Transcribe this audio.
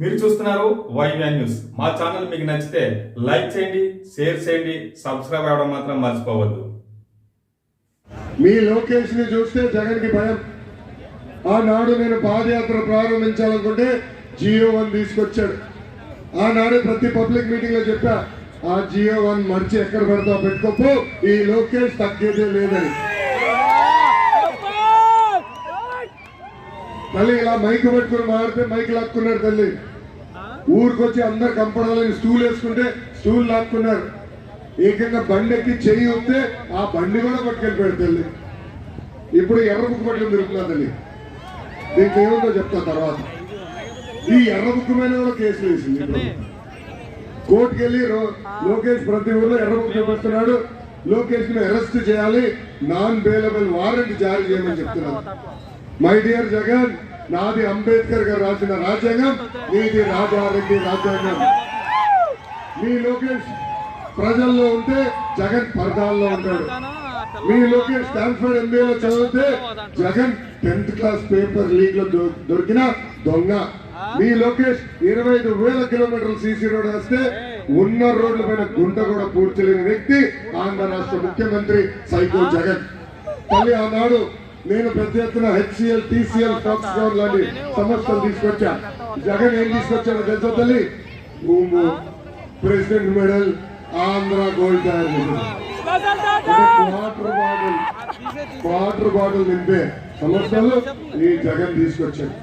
మీరు చూస్తున్నారు వైవ్యాన్ న్యూస్ మా ఛానల్ మీకు నచ్చితే లైక్ చేయండి షేర్ చేయండి సబ్స్క్రైబ్ అవ్వడం మాత్రం మర్చిపోవద్దు. మీ లోకేష్ని చూస్తే జగన్కి భయం ఆనాడు నేను పాదయాత్ర ప్రారంభించాలనుకుంటే జియో వన్ తీసుకొచ్చాడు. ఆనాడు ప్రతి పబ్లిక్ మీటింగ్లో చెప్పా ఆ జియో వన్ మర్చి ఎక్కడ పెడతావు? పెట్టుకోపో. ఈ లోకేష్ తగ్గేదే లేదని. మళ్ళీ ఇలా మైక్ పెట్టుకుని మాడితే మైక్ లాక్కున్నాడు తల్లి. ఊరికొచ్చి అందరు కంపడాలని స్టూల్ వేసుకుంటే స్టూల్ లాక్కున్నారు. ఏకంగా బండి ఎక్కి చెయ్యి వస్తే ఆ బండి కూడా పట్టుకెళ్ళిపోయాడు తల్లి. ఇప్పుడు ఎర్ర బుక్ పట్టుకుని తిరుగుతున్నా తల్లి. దీనికి ఏముందో చెప్తా తర్వాత. ఈ ఎర్ర బుక్ మీద కూడా కేసులు వేసింది ఇప్పుడు. కోర్టుకి వెళ్ళి రో- లోకేష్ ప్రతి ఊర్లో ఎర్ర బుక్ చూపిస్తున్నాడు. లోకేష్ను అరెస్ట్ చేయాలి. నాన్ బెయిలబుల్ వారెంట్ జారీ చేయమని చెప్తున్నారు. మై డియర్ జగన్ నాది అంబేద్కర్ గారు రాసిన రాజ్యాంగం నీది రాజారెడ్డి రాజ్యాంగం. మీ లోకేష్ ప్రజల్లో ఉంటే జగన్ పరదాల్లో ఉంటాడు. మీ లోకేష్ స్టాన్ఫర్డ్ ఎంబీఏలో చదివితే జగన్ టెన్త్ క్లాస్ పేపర్ లీక్లో దొరికిన దొంగ. మీ లోకేష్ ఇరవై ఐదు వేల కిలోమీటర్ల సీసీ రోడ్ వేస్తే ఉన్న రోడ్ల పైన గుంట కూడా పూడ్చలేని వ్యక్తి ఆంధ్ర రాష్ట్ర ముఖ్యమంత్రి సైకో జగన్. తల్లి ఆనాడు నేను పెద్ద ఎత్తున హెచ్సిఎల్ టీసీఎల్ ఫాక్స్కాన్ లాంటి సంస్థలు తీసుకొచ్చా? జగన్ ఏం తీసుకొచ్చాడో తెలుసా తల్లి? భూము ప్రెసిడెంట్ మెడల్ ఆంధ్ర గోల్డ్ తయారు వాటర్ బాటిల్ వాటర్ బాటిల్ నింపే సంస్థలు ఈ జగన్ తీసుకొచ్చాడు.